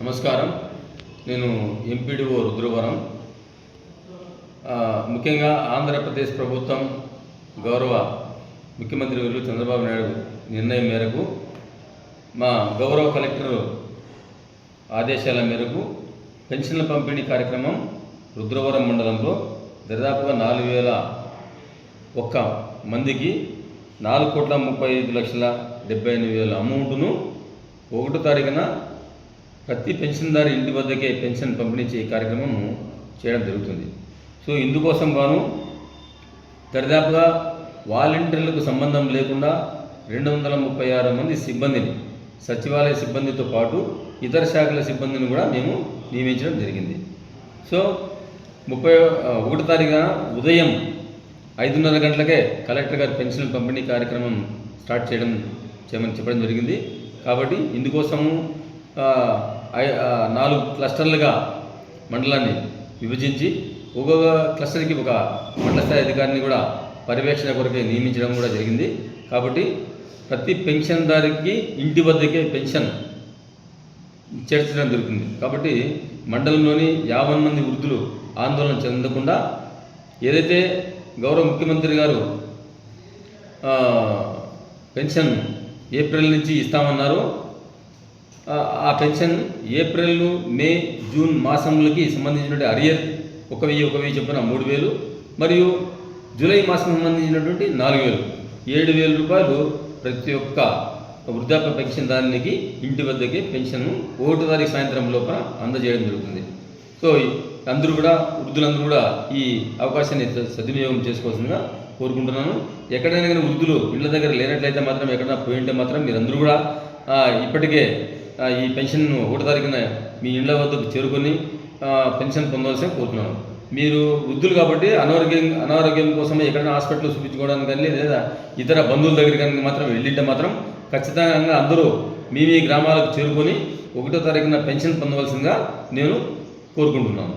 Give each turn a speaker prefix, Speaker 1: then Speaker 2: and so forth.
Speaker 1: నమస్కారం. నేను ఎంపీడీఓ రుద్రవరం. ముఖ్యంగా ఆంధ్రప్రదేశ్ ప్రభుత్వం గౌరవ ముఖ్యమంత్రి వర్యులు చంద్రబాబు నాయుడు నిర్ణయం మేరకు మా గౌరవ కలెక్టర్ ఆదేశాల మేరకు పెన్షన్ల పంపిణీ కార్యక్రమం రుద్రవరం మండలంలో దాదాపుగా నాలుగు వేల ఒక్క మందికి నాలుగు కోట్ల ముప్పై ఐదు లక్షల డెబ్బై ఎనిమిది వేల అమౌంట్ను ఒకటో తారీఖున ప్రతి పెన్షన్దారు ఇంటి వద్దకే పెన్షన్ పంపిణీ చేయ కార్యక్రమం చేయడం జరుగుతుంది. సో ఇందుకోసం గాను దరిదాపుగా వాలంటీర్లకు సంబంధం లేకుండా రెండు వందల ముప్పై ఆరు మంది సిబ్బందిని సచివాలయ సిబ్బందితో పాటు ఇతర శాఖల సిబ్బందిని కూడా మేము నియమించడం జరిగింది. సో ముప్పై ఒకటి తారీఖున ఉదయం ఐదున్నర గంటలకే కలెక్టర్ గారి పెన్షన్ పంపిణీ కార్యక్రమం స్టార్ట్ చేయడం చేయమని చెప్పడం జరిగింది. కాబట్టి ఇందుకోసము నాలుగు క్లస్టర్లుగా మండలాన్ని విభజించి ఒక్కొక్క క్లస్టర్కి ఒక మండల స్థాయి అధికారిని కూడా పర్యవేక్షణ కొరకే నియమించడం కూడా జరిగింది. కాబట్టి ప్రతి పెన్షన్దారికి ఇంటి వద్దకే పెన్షన్ చేర్చడం జరుగుతుంది కాబట్టి మండలంలోని యాభై మంది వృద్ధులు ఆందోళన చెందకుండా ఏదైతే గౌరవ ముఖ్యమంత్రి గారు పెన్షన్ ఏప్రిల్ నుంచి ఇస్తామన్నారో ఆ, పెన్షన్ ఏప్రిల్ మే జూన్ మాసములకి సంబంధించినటువంటి అరియర్ ఒక వెయ్యి ఒక వెయ్యి చొప్పున మూడు వేలు మరియు జూలై మాసం సంబంధించినటువంటి నాలుగు వేలు. ఏడు వేల రూపాయలు ప్రతి ఒక్క వృద్ధాప్య పెన్షన్ దానికి ఇంటి వద్దకే పెన్షన్ ఒకటో తారీఖు సాయంత్రం లోపల అందజేయడం జరుగుతుంది. సో అందరూ కూడా వృద్ధులందరూ కూడా ఈ అవకాశాన్ని సద్వినియోగం చేసుకోవాల్సిందిగా కోరుకుంటున్నాను. ఎక్కడైనా కానీ వృద్ధులు ఇళ్ళ దగ్గర లేనట్లయితే మాత్రం ఎక్కడైనా పోయింటే మాత్రం మీరందరూ కూడా ఇప్పటికే ఈ పెన్షన్ ఒకటో తారీఖున మీ ఇళ్ళ వద్దకు చేరుకొని పెన్షన్ పొందవలసిన కోరుతున్నాను. మీరు వృద్ధులు కాబట్టి అనారోగ్యం అనారోగ్యం కోసం ఎక్కడైనా హాస్పిటల్ చూపించుకోవడానికి కానీ లేదా ఇతర బంధువుల దగ్గరికి కానీ మాత్రం వెళ్ళింటే మాత్రం ఖచ్చితంగా అందరూ మీ మీ గ్రామాలకు చేరుకొని ఒకటో తారీఖున పెన్షన్ పొందవలసిందిగా నేను కోరుకుంటున్నాను.